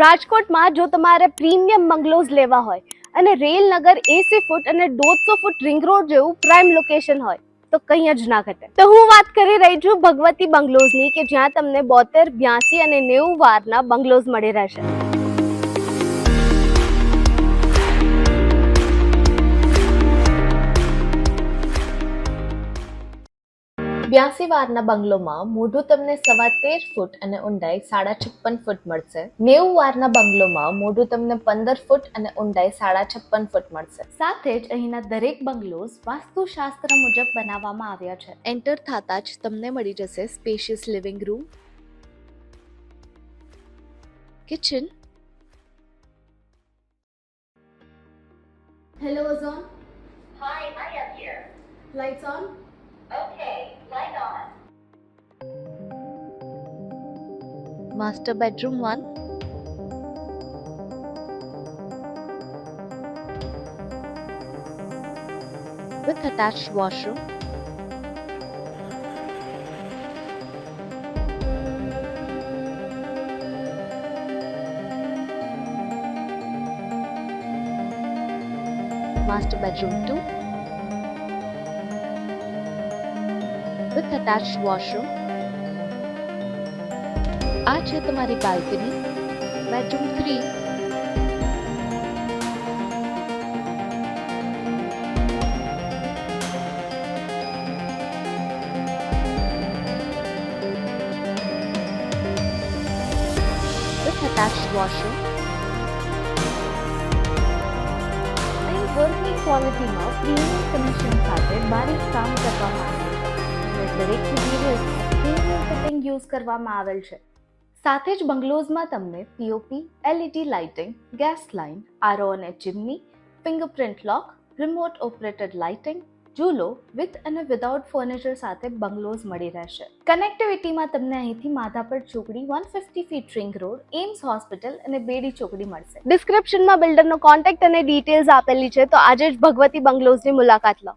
રાજકોટમાં જો તમારે પ્રીમિયમ બંગલોઝ લેવા હોય અને રેલનગર એસી ફૂટ અને દોઢસો ફૂટ રિંગ રોડ જેવું પ્રાઇમ લોકેશન હોય, તો કંઈ જ ના ઘટે. તો હું વાત કરી રહી છું ભગવતી બંગલોઝની, કે જ્યાં તમને બોતેર, બ્યાસી અને નેવું વારના બંગલોઝ મળી રહેશે. બ્યાસી વારના બંગલોમાં મોઢું તમને સવા તેર ફૂટ અને ઊંડાઈ સાડા છપ્પન ફૂટ મળશે. નેવું વારના બંગલોમાં મોઢું તમને પંદર ફૂટ અને ઊંડાઈ સાડા છપ્પન ફૂટ મળશે. સાથે જ અહીંના દરેક બંગલોઝ વાસ્તુશાસ્ત્ર મુજબ બનાવવામાં આવ્યા છે. એન્ટર થતા જ તમને મળી જશે spacious living room kitchen hello Ozone hi I am here lights on Okay, master bedroom 1 with attached washroom. Master bedroom 2 with attached washroom આ છે તમારી balcony bedroom three with attached washroom અહીં વર્કની ક્વોલિટીમાં પ્રીમિયમ કનેક્શન સાથે બારીક કામ કરવામાં આવ્યું છે અને દરેક મટીરિયલ્સમાં પ્રીમિયમ ફિટિંગ યુઝ કરવામાં આવેલ છે સાથે જ બંગલોઝમાં તમને POP LED lighting, gas line RO અને chimney fingerprint lock remote operated lighting જુલો with અને વિધાઉટ ફર્નિચર સાથે બંગલોઝ મળી રહેશે. કનેક્ટિવિટીમાં તમને અહીંથી માધાપર ચોકડી one fifty feet ring road AIIMS hospital અને બેડી ચોકડી મળશે. ડિસ્ક્રિપ્શનમાં બિલ્ડરનો કોન્ટેક્ટ અને ડિટેલ્સ આપેલી છે, તો આજે જ ભગવતી બંગલોઝની મુલાકાત લો.